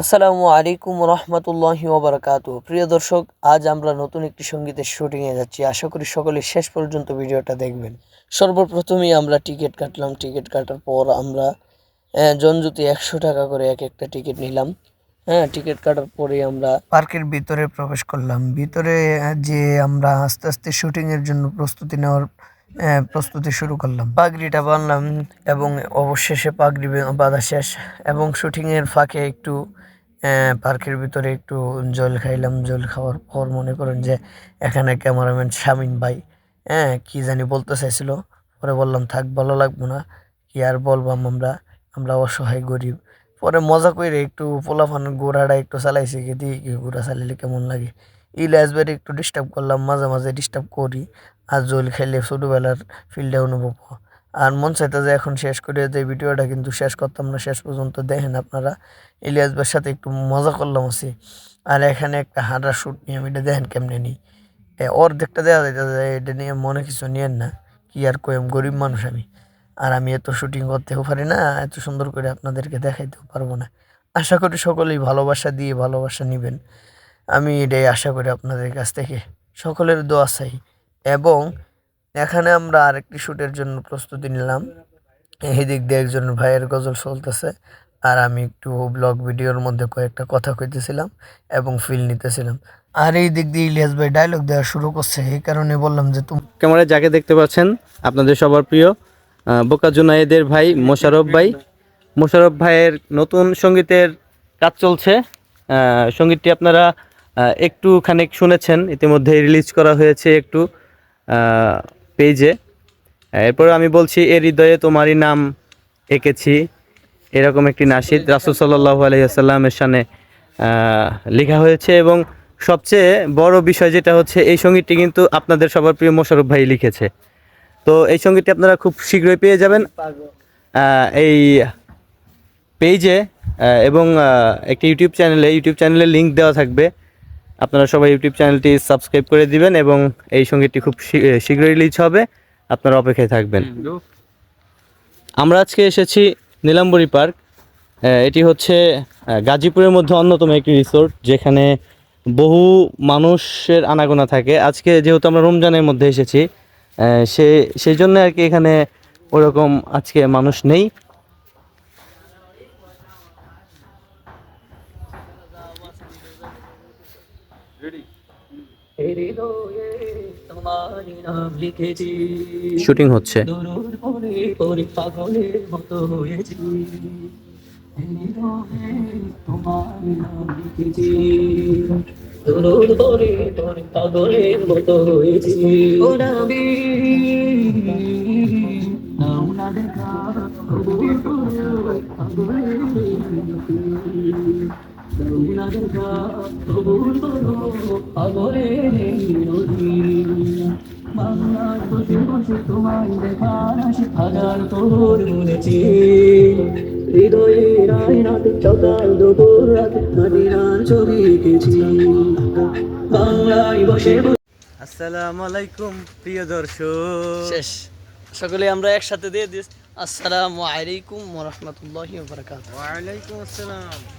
আসসালামু আলাইকুম রহমতুল্লাহি ওবরাকাত প্রিয় দর্শক আজ আমরা নতুন একটি সঙ্গীতের শুটিংয়ে যাচ্ছি। আশা করি সকলে শেষ পর্যন্ত ভিডিওটা দেখবেন। সর্বপ্রথমেই আমরা টিকিট কাটলাম। টিকিট কাটার পর আমরা আহ, জনজুতি একশো টাকা করে এক একটা টিকিট নিলাম। হ্যাঁ টিকিট কাটার পরে আমরা পার্কের ভিতরে প্রবেশ করলাম। ভিতরে যে আমরা আস্তে আস্তে শুটিংয়ের জন্য প্রস্তুতি নেওয়ার প্রস্তুতি শুরু করলাম। পাগড়িটা বানলাম এবং অবশেষে পাগড়ি বাঁধা শেষ এবং শুটিংয়ের ফাঁকে একটু পার্কের ভিতরে একটু জল খাইলাম। জল খাওয়ার পর মনে করেন যে এখানে ক্যামেরাম্যান শামিন ভাই হ্যাঁ কী জানি বলতে চাইছিল। পরে বললাম, থাক, ভালো লাগবো না, কি আর বলবাম আমরা আমরা অসহায় গরিব। পরে মজা করে একটু পোলাফান গোড়াটা একটু চালাইছি, কি দিয়ে গোড়া চালাইলে কেমন লাগে? ইলাসবারে একটু ডিস্টার্ব করলাম, মাঝে মাঝে ডিস্টার্ব করি। আর জল খেলে ছোটোবেলার ফিল্ডে অনুভব। আর মন চাইতে যে এখন শেষ করে যে ভিডিওটা কিন্তু শেষ করতাম না, শেষ পর্যন্ত দেখেন আপনারা। ইলিয়াস ভাইয়ের সাথে একটু মজা করলাম আছি। আর এখানে একটা হাঁটার শ্যুট নিয়ে আমি এটা দেখেন কেমনে নিই। অর্ধেকটা দেওয়া যাইতেছে, এটা নিয়ে মনে কিছু নিয়েন না। কি আর কয়েম গরিব মানুষ আমি। আর আমি এত শুটিং করতেও পারি না, এত সুন্দর করে আপনাদেরকে দেখাইতেও পারব না। আশা করি সকলেই ভালোবাসা দিয়ে ভালোবাসা নেবেন। আমি এটাই আশা করি আপনাদের কাছ থেকে। সকলের দোয়া চাই। এবং এখানে আমরা আরেকটি শ্যুটের জন্য প্রস্তুতি নিলাম। এই দিক দিয়ে একজন ভাইয়ের গজল চলতেছে। আর আমি একটু ব্লগ ভিডিওর মধ্যে কয়েকটা কথা কইতেছিলাম এবং ফিল নিতেছিলাম। আর এই দিক দিয়ে ইলিয়াস ভাই ডায়লগ দেওয়া শুরু করছে। এই কারণে বললাম যে তুমি ক্যামেরায় যাকে দেখতে পাচ্ছেন, আপনাদের সবার প্রিয় বোকা জুনায়েদের ভাই মোশারফ ভাই। মোশারফ ভাইয়ের নতুন সঙ্গীতের কাজ চলছে। সঙ্গীতটি আপনারা একটু খানিক শুনেছেন ইতিমধ্যে রিলিজ করা হয়েছে একটু পেজে এরপর আমি বলছি এ হৃদয়ে তোমারই নাম এঁকেছি। এরকম একটি নাসিদ রাসুল সাল্লাহ আলহিহাসাল্লামের আহ, লেখা হয়েছে এবং সবচেয়ে বড় বিষয় যেটা হচ্ছে এই সঙ্গীতটি কিন্তু আপনাদের সবার প্রিয় মোশারফ ভাই লিখেছে। তো এই সঙ্গীতটি আপনারা খুব শীঘ্রই পেয়ে যাবেন এই পেজে এবং একটি ইউটিউব চ্যানেলে ইউটিউব চ্যানেলের লিংক দেওয়া থাকবে। আপনারা সবাই ইউটিউব চ্যানেলটি সাবস্ক্রাইব করে দিবেন এবং এই সঙ্গীতটি খুব শীঘ্রই রিলিজ হবে। আপনারা অপেক্ষায় থাকবেন। আমরা আজকে এসেছি নীলাম্বরী পার্ক। এটি হচ্ছে গাজীপুরের মধ্যে অন্যতম একটি রিসোর্ট যেখানে বহু মানুষের আনাগোনা থাকে। আজকে যেহেতু আমরা রমজানের মধ্যে এসেছি সে সেই জন্য আর কি এখানে ওরকম আজকে মানুষ নেই তোমারই নাম লিখেছি শুটিং হচ্ছে। পাগলের মতো হয়েছি। হৃদয়ে তোমার নাম লিখেছি। দূর পরে পরে পাগলের মতো হয়েছি। ও নবী নাও না দেখা কবুল করো পাগলের মতো। নাও না দেখা কবুল করো পাগলের মতো। বাংলার বসে বসে তোমায় দেখার আসে হাজার তোর মনেছি হৃদয়ে রায় সকাল দুপুর রাতে মদিনার ছবি এঁকেছি বাংলায় বসে বসে আসসালামু আলাইকুম প্রিয় দর্শক শেষ সকলে আমরা একসাথে দিয়ে দিস আসসালামু আলাইকুম ওয়া বারাকাতুহু ওয়ালাইকুম আসসালাম